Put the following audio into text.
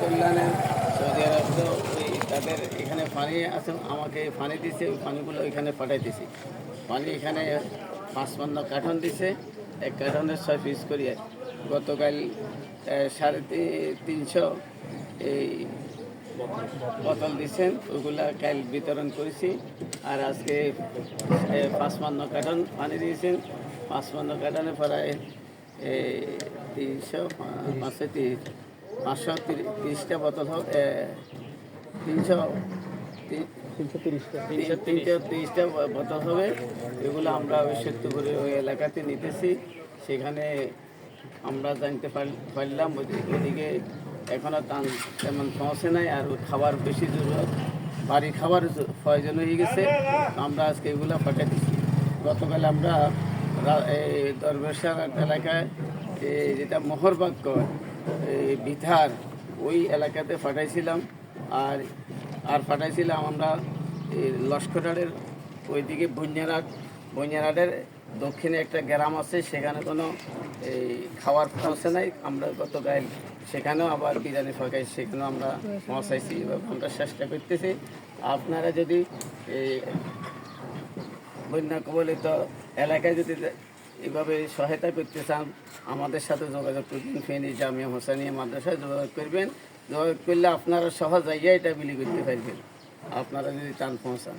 কল্যাণের সৌদি আরব তো ওই তাদের এখানে পানি আছে, আমাকে পানি দিছে, ওই পানিগুলো এখানে ওইখানে পাঠাইতেছি পানি এখানে পাঁচ পান্ন কার্টন দিছে, এক কার্টনের ছয় পিস করিয়া গতকাল সাড়ে তিনশো এই বোতল দিচ্ছেন ওইগুলা কাল বিতরণ করেছি। আর আজকে পাঁচ পাঁচপান্ন কার্টন পানি দিয়েছেন। পাঁচপান্ন কার্টনে প্রায় তিনশো পাঁচশো তিরিশ। পাঁচশো তিরিশটা বোতল হোক এ, তিনশো তি- তিনশো তিনশো তিরিশটা বোতল হবে? এগুলো আমরা ওই সত্যপুরে ওই এলাকাতে নিতেছি। সেখানে আমরা জানতে পার- পারলাম ওদি- ওদিকে এখনও টান তেমন পৌঁছে নাই আর খাবার বেশি জরুরত বাড়ি খাবার প্রয়োজন হয়ে গেছে। আমরা আজকে এগুলো পাঠিয়ে দিচ্ছি গতকাল আমরা এই দরবেশার এলাকায় এই যেটা মোহরবাগ কয়, বিথার ওই এলাকাতে পাঠাইছিলাম আর আর পাঠাইছিলাম আমরা এই লস্করাটের ওইদিকে বন্যারাট বন্যারাটের দক্ষিণে একটা গ্রাম আছে, সেখানে কোনো এই খাওয়ার পৌঁছে নাই। আমরা গতকাল সেখানেও আবার বিরিয়ানি ফাঁকাই, সেখানেও আমরা পৌঁছাইছি। আমরা চেষ্টা করতেছি। আপনারা যদি এই বন্যা কবলিত এলাকায় যদি এভাবে সহায়তা করতে চান, আমাদের সাথে যোগাযোগ করবেন। ফেনী জামিয়া হোসানিয়া মাদ্রাসায় যোগাযোগ করবেন। যোগাযোগ করলে আপনারা সহজ এটা বিলি করতে পারবেন। আপনারা যদি চান পৌঁছান।